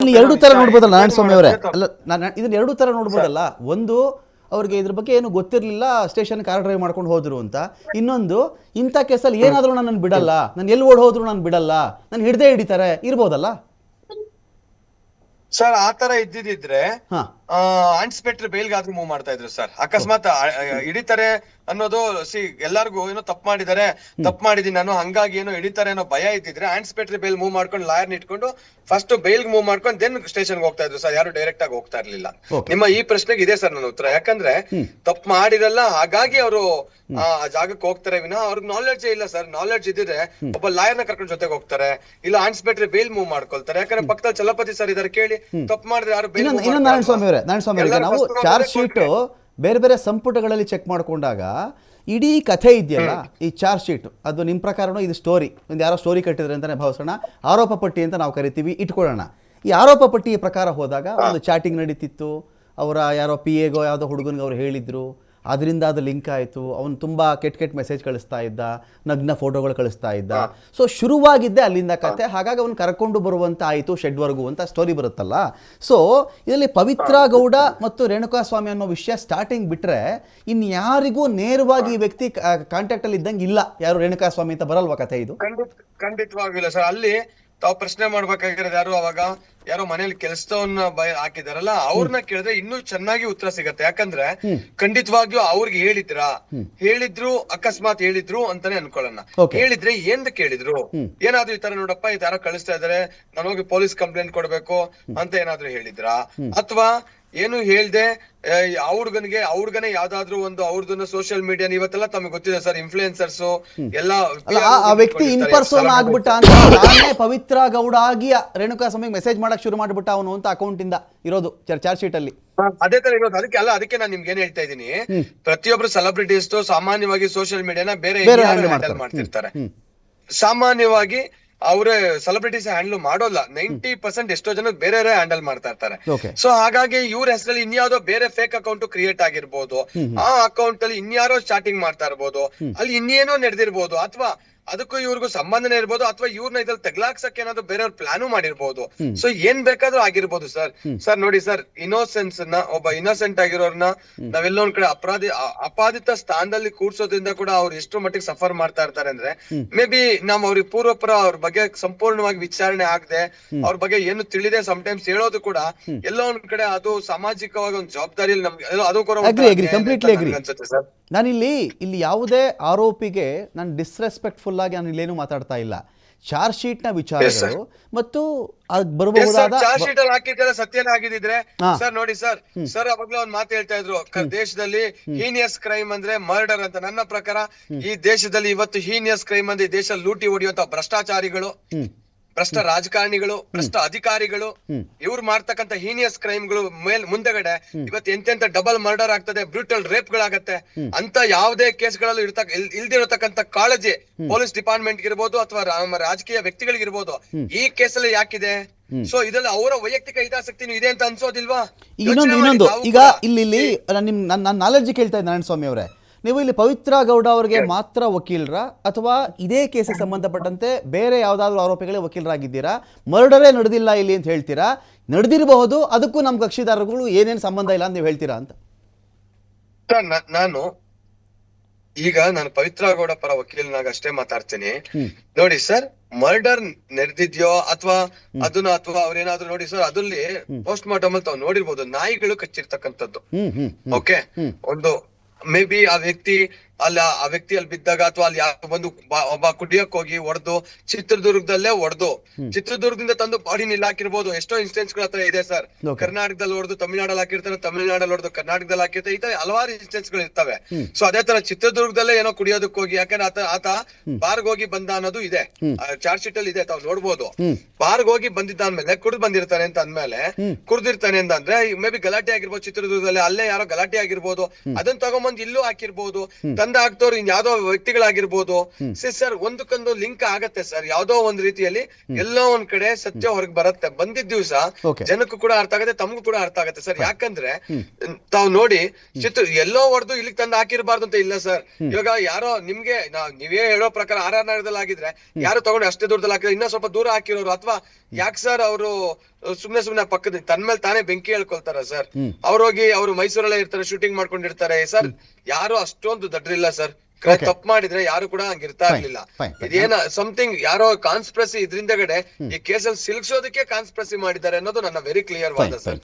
ಎರಡು ತರ ನೋಡ್ಬೋದಲ್ಲ ನಾರಾಯಣ ಸ್ವಾಮಿ ಅವರೇ ಅಲ್ಲ ನಾನು ಇದನ್ನ ಎರಡು ತರ ನೋಡ್ಬೋದಲ್ಲ? ಒಂದು ಅವ್ರಿಗೆ ಇದ್ರ ಬಗ್ಗೆ ಏನು ಗೊತ್ತಿರಲಿಲ್ಲ ಸ್ಟೇಷನ್ ಕಾರ್ ಡ್ರೈವ್ ಮಾಡ್ಕೊಂಡು ಹೋದ್ರು ಅಂತ. ಇನ್ನೊಂದು ಇಂಥ ಕೇಸಲ್ಲಿ ಏನಾದರೂ ನಾನು ಬಿಡಲ್ಲ ನಾನು ಎಲ್ಲಿ ಓಡ್ ಹೋದ್ರು ನಾನು ಬಿಡಲ್ಲ ನಾನು ಹಿಡ್ದೇ ಹಿಡಿತಾರೆ ಇರ್ಬೋದಲ್ಲ? ಸರ್ ಆ ತರ ಇದ್ದಿದ್ರೆ ಹಾ ಬೇಲ್ಗೆ ಆದ್ರೂ ಮೂವ್ ಮಾಡ್ತಾ ಇದ್ರು ಸರ್ ಅಕಸ್ಮಾತ್ ಹಿಡಿತಾರೆ ಅನ್ನೋದು ಸಿ ಎಲ್ಲಾರ್ಗು ಏನೋ ತಪ್ಪು ಮಾಡಿದಾರೆ ತಪ್ಪು ಮಾಡಿದೀನಿ ನಾನು ಹಂಗಾಗಿ ಏನೋ ಹಿಡಿತಾರೆ ಅನ್ನೋ ಭಯ ಇದ್ದಿದ್ರೆ ಆಂಟಿಸಿಪೇಟರಿ ಬೇಲ್ ಮೂವ್ ಮಾಡ್ಕೊಂಡು ಲಾಯರ್ ಇಟ್ಕೊಂಡು ಫಸ್ಟ್ ಬೇಲ್ ಮೂವ್ ಮಾಡ್ಕೊಂಡು ದೆನ್ ಸ್ಟೇಷನ್ಗೆ ಹೋಗ್ತಾ ಇದ್ರು ಸರ್ ಯಾರು ಡೈರೆಕ್ಟ್ ಆಗಿ ಹೋಗ್ತಾ ಇರ್ಲಿಲ್ಲ. ನಿಮ್ಮ ಈ ಪ್ರಶ್ನೆಗೆ ಇದೆ ಸರ್ ನನ್ನ ಉತ್ತರ. ಯಾಕಂದ್ರೆ ತಪ್ಪು ಮಾಡಿರಲ್ಲ ಹಾಗಾಗಿ ಅವರು ಆ ಜಾಗಕ್ಕೆ ಹೋಗ್ತಾರೆ ವಿನ ಅವ್ರಿಗೆ ನಾಲೆಡ್ಜ್ ಇಲ್ಲ ಸರ್ ನಾಲೆಡ್ಜ್ ಇದ್ದಿದ್ರೆ ಒಬ್ಬ ಲಾಯರ್ನ ಕರ್ಕೊಂಡು ಜೊತೆಗೆ ಹೋಗ್ತಾರೆ. ಇಲ್ಲ ಆನ್ಸ್ಪೆಟ್ರಿ ಬೇಲ್ ಮೂವ್ ಮಾಡ್ಕೊಳ್ತಾರೆ. ಯಾಕಂದ್ರೆ ಪಕ್ಕದಲ್ಲಿ ಚಲಪತಿ ಸರ್ ಇದಾರೆ ಕೇಳಿ ತಪ್ಪು ಮಾಡಿದ್ರೆ ಯಾರು ಬೇಲ್ ನಾರಾಯಣ ಸ್ವಾಮಿ ಈಗ ನಾವು ಚಾರ್ಜ್ ಶೀಟ್ ಬೇರೆ ಬೇರೆ ಸಂಪುಟಗಳಲ್ಲಿ ಚೆಕ್ ಮಾಡ್ಕೊಂಡಾಗ ಇಡೀ ಕಥೆ ಇದೆಯಲ್ಲ ಈ ಚಾರ್ಜ್ ಶೀಟ್ ಅದು ನಿಮ್ಮ ಪ್ರಕಾರನೂ ಇದು ಸ್ಟೋರಿ ಒಂದು ಯಾರೋ ಸ್ಟೋರಿ ಕಟ್ಟಿದ್ರೆ ಅಂತಾನೆ ಭಾವಿಸೋಣ. ಆರೋಪ ಪಟ್ಟಿ ಅಂತ ನಾವು ಕರಿತೀವಿ ಇಟ್ಕೊಳ್ಳೋಣ. ಈ ಆರೋಪ ಪಟ್ಟಿ ಪ್ರಕಾರ ಹೋದಾಗ ಒಂದು ಚಾಟಿಂಗ್ ನಡೀತಿತ್ತು. ಅವರ ಯಾರೋ ಪಿ ಎಗೋ ಯಾವುದೋ ಹುಡುಗನಿಗೆ ಅವ್ರು ಹೇಳಿದ್ರು. ಅದರಿಂದ ಅದು ಲಿಂಕ್ ಆಯಿತು. ಅವನು ತುಂಬ ಕೆಟ್ಟ ಕೆಟ್ಟ ಮೆಸೇಜ್ ಕಳಿಸ್ತಾ ಇದ್ದ ನಗ್ನ ಫೋಟೋಗಳು ಕಳಿಸ್ತಾ ಇದ್ದ. ಸೊ ಶುರುವಾಗಿದ್ದೆ ಅಲ್ಲಿಂದ ಕತೆ. ಹಾಗಾಗಿ ಅವನು ಕರ್ಕೊಂಡು ಬರುವಂತ ಆಯಿತು ಶೆಡ್ವರೆಗೂ ಅಂತ ಸ್ಟೋರಿ ಬರುತ್ತಲ್ಲ. ಸೊ ಇದರಲ್ಲಿ ಪವಿತ್ರ ಗೌಡ ಮತ್ತು ರೇಣುಕಾ ಸ್ವಾಮಿ ಅನ್ನೋ ವಿಷಯ ಸ್ಟಾರ್ಟಿಂಗ್ ಬಿಟ್ರೆ ಇನ್ನು ಯಾರಿಗೂ ನೇರವಾಗಿ ಈ ವ್ಯಕ್ತಿ ಕಾಂಟ್ಯಾಕ್ಟಲ್ಲಿ ಇದ್ದಂಗೆ ಇಲ್ಲ. ಯಾರು ರೇಣುಕಾ ಸ್ವಾಮಿ ಅಂತ ಬರಲ್ವಾ ಕತೆ ಇದು? ಖಂಡಿತ ಖಂಡಿತವಾಗಿಲ್ಲ ಸರ್. ಅಲ್ಲಿ ತಾವು ಪ್ರಶ್ನೆ ಮಾಡ್ಬೇಕಾಗಿರೋದು ಯಾರು ಅವಾಗ? ಯಾರೋ ಮನೇಲಿ ಕೆಲಸದವನ್ನ ಬಯ ಹಾಕಿದಾರಲ್ಲ ಅವ್ರನ್ನ ಕೇಳಿದ್ರೆ ಇನ್ನೂ ಚೆನ್ನಾಗಿ ಉತ್ತರ ಸಿಗತ್ತೆ. ಯಾಕಂದ್ರೆ ಖಂಡಿತವಾಗಿಯೂ ಅವ್ರಿಗೆ ಹೇಳಿದ್ರ ಹೇಳಿದ್ರು ಅಕಸ್ಮಾತ್ ಹೇಳಿದ್ರು ಅಂತಾನೆ ಅನ್ಕೊಳ್ಳೋಣ. ಹೇಳಿದ್ರೆ ಏನ್ ಕೇಳಿದ್ರು? ಏನಾದ್ರು ಈ ತರ ನೋಡಪ್ಪ ಈ ತರ ಕಳಿಸ್ತಾ ಇದಾರೆ ನಾನು ಹೋಗಿ ಪೊಲೀಸ್ ಕಂಪ್ಲೇಂಟ್ ಕೊಡ್ಬೇಕು ಅಂತ ಏನಾದ್ರು ಹೇಳಿದ್ರ? ಅಥವಾ ಏನು ಹೇಳ್ದೆ ಆ ಹುಡ್ಗನಿಗೆ ಆ ಹುಡ್ಗನೇ ಯಾವ್ದಾದ್ರು ಒಂದು ಅವ್ರದನ್ನ ಸೋಷಿಯಲ್ ಮೀಡಿಯಾ ಇವತ್ತೆಲ್ಲ ತಮಗೆ ಗೊತ್ತಿದೆ ಸರ್ ಇನ್ಫ್ಲೂಯೆನ್ಸರ್ಸ್ ಎಲ್ಲ ಅಲ್ಲ ಆ- ಆ ವ್ಯಕ್ತಿ ಇನ್ ಪರ್ಸನ್ ಆಗ್ಬಿಟ್ಟ. ಅಂತ ನಾನೇ ಪವಿತ್ರ ಗೌಡ ಆಗಿ ರೇಣುಕಾ ಸ್ವಾಮಿಗೆ ಮೆಸೇಜ್ ಮಾಡಕ್ ಶುರು ಮಾಡ್ಬಿಟ್ಟ ಅವನು ಅಂತ ಅಕೌಂಟ್ ಇಂದ ಇರೋದು ಚಾರ್ಜ್ ಶೀಟ್ ಅಲ್ಲಿ. ಅದೇ ತರ ಇರೋದು. ಅದಕ್ಕೆ ಅಲ್ಲ ಅದಕ್ಕೆ ನಾನು ನಿಮ್ಗೆ ಏನ್ ಹೇಳ್ತಾ ಇದ್ದೀನಿ? ಪ್ರತಿಯೊಬ್ರು ಸೆಲೆಬ್ರಿಟೀಸ್ ಸಾಮಾನ್ಯವಾಗಿ ಸೋಷಿಯಲ್ ಮೀಡಿಯಾನ ಬೇರೆ ಬೇರೆ ಹ್ಯಾಂಡಲ್ handle ಮಾಡ್ತಾರೆ. ಮಾಡ್ತಿರ್ತಾರೆ. ಸಾಮಾನ್ಯವಾಗಿ ಅವರೇ ಸೆಲೆಬ್ರಿಟೀಸ್ ಹ್ಯಾಂಡಲ್ ಮಾಡೋಲ್ಲ. ನೈಂಟಿ ಪರ್ಸೆಂಟ್ ಎಷ್ಟೋ ಜನ ಬೇರೆ ಹ್ಯಾಂಡಲ್ ಮಾಡ್ತಾ ಇರ್ತಾರೆ. ಸೊ ಹಾಗಾಗಿ ಇವ್ರ ಹೆಸರಲ್ಲಿ ಇನ್ಯಾವುದೋ ಬೇರೆ ಫೇಕ್ ಅಕೌಂಟ್ ಕ್ರಿಯೇಟ್ ಆಗಿರ್ಬೋದು. ಆ ಅಕೌಂಟ್ ಅಲ್ಲಿ ಇನ್ಯಾರೋ ಚಾಟಿಂಗ್ ಮಾಡ್ತಾ ಇರ್ಬೋದು. ಅಲ್ಲಿ ಇನ್ನೇನೋ ನಡೆದಿರ್ಬೋದು. ಅಥವಾ ಅದಕ್ಕೂ ಇವ್ರಿಗೂ ಸಂಬಂಧನೇ ಇರ್ಬೋದು ಅಥವಾ ಇವ್ರನ್ನ ಇದ್ರಲ್ಲಿ ತೆಗ್ಲಾಕ್ಸಕ್ಕೆ ಏನಾದ್ರು ಬೇರೆಯವ್ರ ಪ್ಲಾನು ಮಾಡಿರ್ಬೋದು. ಸೊ ಏನ್ ಬೇಕಾದ್ರೂ ಆಗಿರ್ಬೋದು ಸರ್ ಸರ್ ನೋಡಿ ಸರ್ ಇನೋಸೆನ್ಸ್ನ ಒಬ್ಬ ಇನೋಸೆಂಟ್ ಆಗಿರೋರ್ನ ನಾವೆಲ್ಲ ಒಂದ್ ಕಡೆ ಅಪರಾಧಿ ಅಪಾದಿತ ಸ್ಥಾನದಲ್ಲಿ ಕೂರ್ಸೋದ್ರಿಂದ ಕೂಡ ಅವ್ರು ಎಷ್ಟು ಮಟ್ಟಿಗೆ ಸಫರ್ ಮಾಡ್ತಾ ಇರ್ತಾರೆ ಅಂದ್ರೆ ಮೇ ಬಿ ನಮ್ ಅವ್ರಿಗೆ ಪೂರ್ವಪರ ಅವ್ರ ಬಗ್ಗೆ ಸಂಪೂರ್ಣವಾಗಿ ವಿಚಾರಣೆ ಆಗದೆ ಅವ್ರ ಬಗ್ಗೆ ಏನು ತಿಳಿದೆ ಟೈಮ್ಸ್ ಹೇಳೋದು ಕೂಡ ಎಲ್ಲೋ ಒಂದ್ ಕಡೆ ಅದು ಸಾಮಾಜಿಕವಾಗಿ ಒಂದು ಜವಾಬ್ದಾರಿಯಲ್ಲಿ ನಮ್ಗೆ ಅದು- ಕೂಡ ಅನ್ಸುತ್ತೆ ಸರ್ ನಾನಿಲ್ಲಿ ಇಲ್ಲಿ ಯಾವುದೇ ಆರೋಪಿಗೆ ನಾನು ಡಿಸ್ರೆಸ್ಪೆಕ್ಟ್ಫುಲ್ ಆಗಿ ನಾನು ಇಲ್ಲೇನು ಮಾತಾಡ್ತಾ ಇಲ್ಲ. ಚಾರ್ಜ್ ಶೀಟ್ನ ವಿಚಾರಗಳು ಮತ್ತು ಬರಬಹುದಾದ ಚಾರ್ಜ್ ಶೀಟ್ ಅಲ್ಲಿ ಹಾಕಿದ್ರೆ ಸತ್ಯನ ಆಗಿದ್ರೆ ಹಾ. ಸರ್ ನೋಡಿ ಸರ್ ಸರ್ ಅವಾಗ್ಲೇ ಒಂದು ಮಾತು ಹೇಳ್ತಾ ಇದ್ರು. ದೇಶದಲ್ಲಿ ಹೀನಿಯಸ್ ಕ್ರೈಮ್ ಅಂದ್ರೆ ಮರ್ಡರ್ ಅಂತ ನನ್ನ ಪ್ರಕಾರ ಈ ದೇಶದಲ್ಲಿ ಇವತ್ತು ಹೀನಿಯಸ್ ಕ್ರೈಮ್ ಅಂದ್ರೆ ಈ ದೇಶ ಲೂಟಿ ಹೊಡೆಯುವಂತ ಭ್ರಷ್ಟಾಚಾರಿಗಳು. ಭ್ರಷ್ಟ ರಾಜಕಾರಣಿಗಳು ಭ್ರಷ್ಟ ಅಧಿಕಾರಿಗಳು ಇವ್ರು ಮಾಡ್ತಕ್ಕಂತ ಹೀನಿಯಸ್ ಕ್ರೈಮ್ಗಳು ಮೇಲ್ ಮುಂದೆಗಡೆ ಇವತ್ತು ಎಂತೆಂತ ಡಬಲ್ ಮರ್ಡರ್ ಆಗ್ತದೆ ಬ್ರೂಟಲ್ ರೇಪ್ ಗಳಾಗತ್ತೆ. ಅಂತ ಯಾವುದೇ ಕೇಸ್ಗಳಲ್ಲೂ ಇರ್ತಕ್ಕ ಇಲ್- ಇಲ್ದಿರತಕ್ಕಂತ ಕಾಳಜಿ ಪೊಲೀಸ್ ಡಿಪಾರ್ಟ್ಮೆಂಟ್ ಇರ್ಬೋದು ಅಥವಾ ರಾಜಕೀಯ ವ್ಯಕ್ತಿಗಳಿಗಿರ್ಬೋದು ಈ ಕೇಸಲ್ಲಿ ಯಾಕಿದೆ? ಸೊ ಇದ್ರಲ್ಲಿ ಅವರ ವೈಯಕ್ತಿಕ ಹಿತಾಸಕ್ತಿ ಇದೆ ಅಂತ ಅನ್ಸೋದಿಲ್ವಾ? ಈಗ ಇನ್ನೊಂದು. ಇನ್ನೊಂದು ಈಗ ಇಲ್ಲಿ ಇಲ್ಲಿ ನಾನು ನಾಲೆಡ್ಜ್ ಕೇಳ್ತಾ ಇದ್ದೆ ನಾರಾಯಣ ಸ್ವಾಮಿ ಅವರೇ ನೀವು ಇಲ್ಲಿ ಪವಿತ್ರ ಗೌಡ ಅವರಿಗೆ ಮಾತ್ರ ವಕೀಲರ ಅಥವಾ ಇದೇ ಕೇಸಿಗೆ ಸಂಬಂಧಪಟ್ಟಂತೆ ಬೇರೆ ಯಾವುದಾದ್ರೂ ಆರೋಪಿಗಳೇ ವಕೀಲರಾಗಿದ್ದೀರಾ? ಮರ್ಡರೇ ನಡೆದಿಲ್ಲ ಇಲ್ಲಿ ಅಂತ ಹೇಳ್ತೀರಾ? ನಡೆದಿರಬಹುದು ಅದಕ್ಕೂ ನಮ್ಮ ಕಕ್ಷಿದಾರರುಗಳು ಏನೇನು ಸಂಬಂಧ ಇಲ್ಲ ಅಂತ ನೀವು ಹೇಳ್ತೀರಾ ಅಂತ? ನಾನು ಈಗ ನಾನು ಪವಿತ್ರ ಗೌಡ ಪರ ವಕೀಲನಾಗ ಅಷ್ಟೇ ಮಾತಾಡ್ತೀನಿ. ನೋಡಿ ಸರ್ ಮರ್ಡರ್ ನಡೆದಿದ್ಯೋ ಅಥವಾ ಅದನ್ನ ಅಥವಾ ಅವ್ರೇನಾದ್ರು ನೋಡಿ ಸರ್ ಅದರಲ್ಲಿ ಪೋಸ್ಟ್ ಮಾರ್ಟಮ್ ಅಲ್ಲಿ ತಾವು ನೋಡಿರ್ಬೋದು ನಾಯಿಗಳು ಕಚ್ಚಿರ್ತಕ್ಕಂಥದ್ದು. ಓಕೆ ಒಂದು ಮೇ ಬಿ ಆ ವ್ಯಕ್ತಿ ಅಲ್ಲ ಆ ವ್ಯಕ್ತಿ ಅಲ್ಲಿ ಬಿದ್ದಾಗ ಅಥವಾ ಅಲ್ಲಿ ಯಾರು ಬಂದು ಒಬ್ಬ ಕುಡಿಯಕ್ ಹೋಗಿ ಹೊಡೆದು ಚಿತ್ರದುರ್ಗದಲ್ಲೇ ಹೊಡೆದು ಚಿತ್ರದುರ್ಗದಿಂದ ತಂದು ಬಾಡಿ ನಿಲ್ ಹಾಕಿರ್ಬೋದು. ಎಷ್ಟೋ ಇನ್ಸಿಡೆಂಟ್ಸ್ಗಳ ಹತ್ರ ಇದೆ ಸರ್. ಕರ್ನಾಟಕದಲ್ಲಿ ಹೊಡೆದು ತಮಿಳ್ನಾಡಲ್ಲಿ ಹಾಕಿರ್ತಾರೆ ತಮಿಳ್ನಾಡಲ್ಲಿ ಹೊಡೆದು ಕರ್ನಾಟಕದಲ್ಲಿ ಹಾಕಿರ್ತಾರೆ. ಈ ತರ ಹಲವಾರು ಇನ್ಸಿಡೆಂಟ್ಸ್ಗಳು ಇರ್ತವೆ ಸೊ ಅದೇ ತರ ಚಿತ್ರದುರ್ಗದಲ್ಲೇ ಏನೋ ಕುಡಿಯೋದಕ್ಕೆ ಹೋಗಿ ಯಾಕಂದ್ರೆ ಆತ ಆತ ಬಾರ್ಗ್ ಹೋಗಿ ಬಂದ ಅನ್ನೋದು ಇದೆ. ಚಾರ್ಜ್ ಶೀಟ್ ಅಲ್ಲಿ ಇದೆ ತಾವ್ ನೋಡ್ಬೋದು. ಬಾರ್ಗ್ ಹೋಗಿ ಬಂದಿದ್ದ ಅಂದ್ಮೇಲೆ ಕುಡಿದು ಬಂದಿರ್ತಾನೆ ಅಂತ ಅಂದ್ಮೇಲೆ ಕುಡ್ದಿರ್ತಾನೆ ಅಂತ ಅಂದ್ರೆ ಮೇ ಬಿ ಗಲಾಟೆ ಆಗಿರ್ಬೋದು ಚಿತ್ರದುರ್ಗದಲ್ಲಿ ಅಲ್ಲೇ ಯಾರೋ ಗಲಾಟೆ ಆಗಿರ್ಬೋದು. ಅದನ್ನ ತಗೊಂಬಂದ್ ಇಲ್ಲೂ ಹಾಕಿರ್ಬೋದು. ತಂದ ಹಾಕ್ದವ್ರು ಇನ್ ಯಾವ್ದೋ ವ್ಯಕ್ತಿಗಳಾಗಿರ್ಬೋದು. ಸರ್ ಒಂದಕ್ಕೊಂದು ಲಿಂಕ್ ಆಗತ್ತೆ ಸರ್. ಯಾವ್ದೋ ಒಂದ್ ರೀತಿಯಲ್ಲಿ ಎಲ್ಲೋ ಒಂದ್ ಕಡೆ ಸತ್ಯ ಹೊರಗ್ ಬರುತ್ತೆ. ಬಂದಿದ್ ದಿವಸ. ಜನಕ್ಕೂ ಕೂಡ ಅರ್ಥ ಆಗತ್ತೆ ತಮಗೂ ಕೂಡ ಅರ್ಥ ಆಗತ್ತೆ ಸರ್. ಯಾಕಂದ್ರೆ ತಾವ್ ನೋಡಿ ಚಿತ್ರ ಎಲ್ಲೋ ಹೊಡೆದು ಇಲ್ಲಿಗೆ ತಂದು ಹಾಕಿರ್ಬಾರ್ದು ಅಂತ ಇಲ್ಲ ಸರ್. ಇವಾಗ ಯಾರೋ ನಿಮ್ಗೆ ನಾವ್ ನೀವೇ ಹೇಳೋ ಪ್ರಕಾರ ಆರ್ ಆರ್ ನಗರದಲ್ಲಿ ಆಗಿದ್ರೆ ಯಾರು ತಗೊಂಡು ಅಷ್ಟೇ ದೂರದಲ್ಲಿ ಹಾಕಿದ್ರೆ ಇನ್ನೂ ಸ್ವಲ್ಪ ದೂರ ಹಾಕಿರೋರು ಅಥವಾ ಯಾಕೆ ಸರ್ ಅವರು ಸುಮ್ನೆ ಸುಮ್ನೆ ಪಕ್ಕದ ತನ್ ಮೇಲೆ ತಾನೇ ಬೆಂಕಿ ಹೇಳ್ಕೊಳ್ತಾರ ಸರ್? ಅವ್ರೋಗಿ ಅವ್ರು ಮೈಸೂರಲ್ಲೇ ಇರ್ತಾರೆ ಶೂಟಿಂಗ್ ಮಾಡ್ಕೊಂಡಿರ್ತಾರೆ. ಸರ್ ಯಾರು ಅಷ್ಟೊಂದು ದಡ್ರಿಲ್ಲ ಸರ್. ತಪ್ಪು ಮಾಡಿದ್ರೆ ಯಾರು ಕೂಡ ಹಂಗಿರ್ತಾ ಇರ್ಲಿಲ್ಲ. ಇದೇನ ಸಮಥಿಂಗ್ ಯಾರೋ ಕಾನ್ಸ್ಪ್ರಸಿ ಇದ್ರಿಂದಗಡೆ ಈ ಕೇಸಲ್ಲಿ ಸಿಲ್ಕ್ಸೋದಕ್ಕೆ ಕಾನ್ಸ್ಪ್ರಸಿ ಮಾಡಿದ್ದಾರೆ ಅನ್ನೋದು ನನ್ನ ವೆರಿ ಕ್ಲಿಯರ್ ವಾದ ಸರ್.